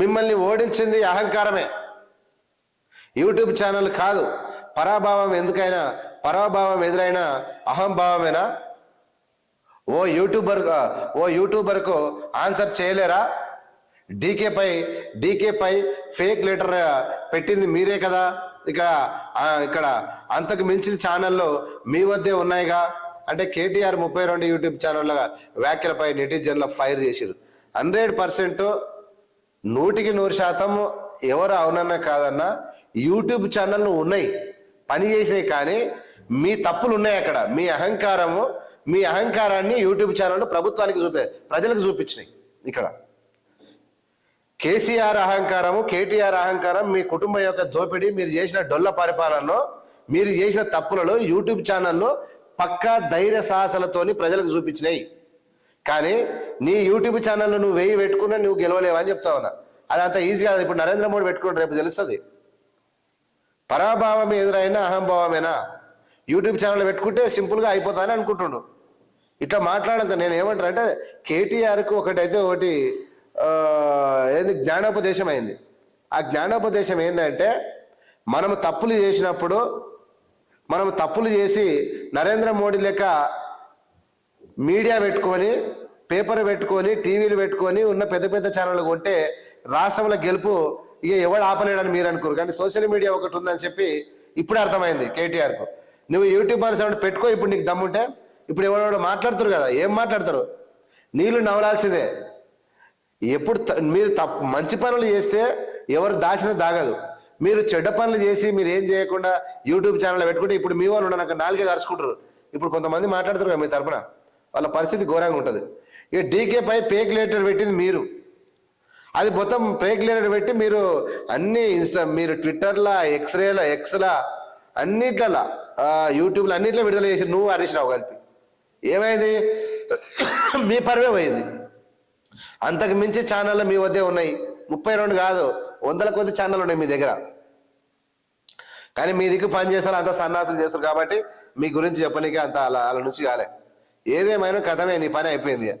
మిమ్మల్ని ఓడించింది అహంకారమే. YouTube channel కాదు పరాభావం ఎందుకైనా పరాభావం ఎదురైనా అహంభావమేనా? ఓ యూట్యూబర్ ఓ యూట్యూబర్కు ఆన్సర్ చేయలేరా? డీకేపై డీకేపై ఫేక్ లెటర్ పెట్టింది మీరే కదా. ఇక్కడ ఇక్కడ అంతకు మించిన ఛానళ్ళు మీ వద్దే ఉన్నాయిగా. అంటే కేటీఆర్ ముప్పై రెండు యూట్యూబ్ ఛానళ్ళ వ్యాఖ్యలపై నెటిజన్ల ఫైర్ చేసిరు హండ్రెడ్ పర్సెంట్ నూటికి నూరు శాతం ఎవరు అవునన్నా కాదన్నా యూట్యూబ్ ఛానళ్ళు ఉన్నాయి. పని చేసినాయి కానీ మీ తప్పులు ఉన్నాయి అక్కడ. మీ అహంకారము మీ అహంకారాన్ని యూట్యూబ్ ఛానళ్ళు ప్రభుత్వానికి చూపే ప్రజలకు చూపించినాయి ఇక్కడ. కేసీఆర్ అహంకారము కేటీఆర్ అహంకారం మీ కుటుంబం యొక్క దోపిడీ మీరు చేసిన డొల్ల పరిపాలనలో మీరు చేసిన తప్పులలో యూట్యూబ్ ఛానల్లో పక్కా ధైర్య సాహసాలతోని ప్రజలకు చూపించినాయి. కానీ నీ యూట్యూబ్ ఛానల్లో నువ్వు వెయ్యి పెట్టుకున్నా నువ్వు గెలవలేవా అని చెప్తా ఉన్నా. అది అంత ఈజీ కాదు. ఇప్పుడు నరేంద్ర మోడీ పెట్టుకుంటే రేపు తెలుస్తుంది. పరాభావం ఎదురైనా అహంభావమేనా? యూట్యూబ్ ఛానల్ పెట్టుకుంటే సింపుల్గా అయిపోతానని అనుకుంటుండు. ఇట్లా మాట్లాడక నేను ఏమంటాను అంటే కేటీఆర్కు ఒకటైతే ఒకటి ఏంది జ్ఞానోపదేశం అయింది. ఆ జ్ఞానోపదేశం ఏంటంటే మనం తప్పులు చేసినప్పుడు మనం తప్పులు చేసి నరేంద్ర మోడీ లెక్క మీడియా పెట్టుకొని పేపర్ పెట్టుకొని టీవీలు పెట్టుకొని ఉన్న పెద్ద పెద్ద ఛానళ్ళు కొంటే రాష్ట్రంలో గెలుపు ఇక ఎవడు ఆపలేడని మీరు అనుకోరు. కానీ సోషల్ మీడియా ఒకటి ఉందని చెప్పి ఇప్పుడే అర్థమైంది కేటీఆర్కు. నువ్వు యూట్యూబ్ అని పెట్టుకో ఇప్పుడు నీకు దమ్ముంటే ఇప్పుడు ఎవడెవడో మాట్లాడుతారు కదా ఏం మాట్లాడతారు? నీళ్ళు నవలాల్సిందే. ఎప్పుడు త- మీరు తప్పు మంచి పనులు చేస్తే ఎవరు దాచిన దాగదు. మీరు చెడ్డ పనులు చేసి మీరు ఏం చేయకుండా యూట్యూబ్ ఛానల్ పెట్టుకుంటే ఇప్పుడు మీ వాళ్ళు నాకు నాలుగే కరుచుకుంటారు ఇప్పుడు కొంతమంది మాట్లాడుతారు కదా మీ తరపున. వాళ్ళ పరిస్థితి ఘోరంగా ఉంటుంది. ఇక డీకే పై పేక్ లెటర్ పెట్టింది మీరు. అది మొత్తం పేక్ లెటర్ పెట్టి మీరు అన్ని ఇన్స్టా మీరు ట్విట్టర్లా ఎక్స్రేలా ఎక్స్లా అన్నిట్లలో యూట్యూబ్లో అన్నిట్లో విడుదల చేసి నువ్వు హరీష్ రావు కలిపి. ఏమైంది? మీ పర్వే పోయింది. అంతకు మించి ఛానళ్ళు మీ వద్దే ఉన్నాయి. ముప్పై రెండు కాదు వందల కొద్ది ఛానల్ ఉన్నాయి మీ దగ్గర. కానీ మీ దిక్కు పని చేస్తారు అంత సన్నాసం చేస్తారు కాబట్టి మీ గురించి చెప్పనీకి అంత అలా వాళ్ళ నుంచి కాలే. ఏదేమైనా కథమే నీ పని అయిపోయింది.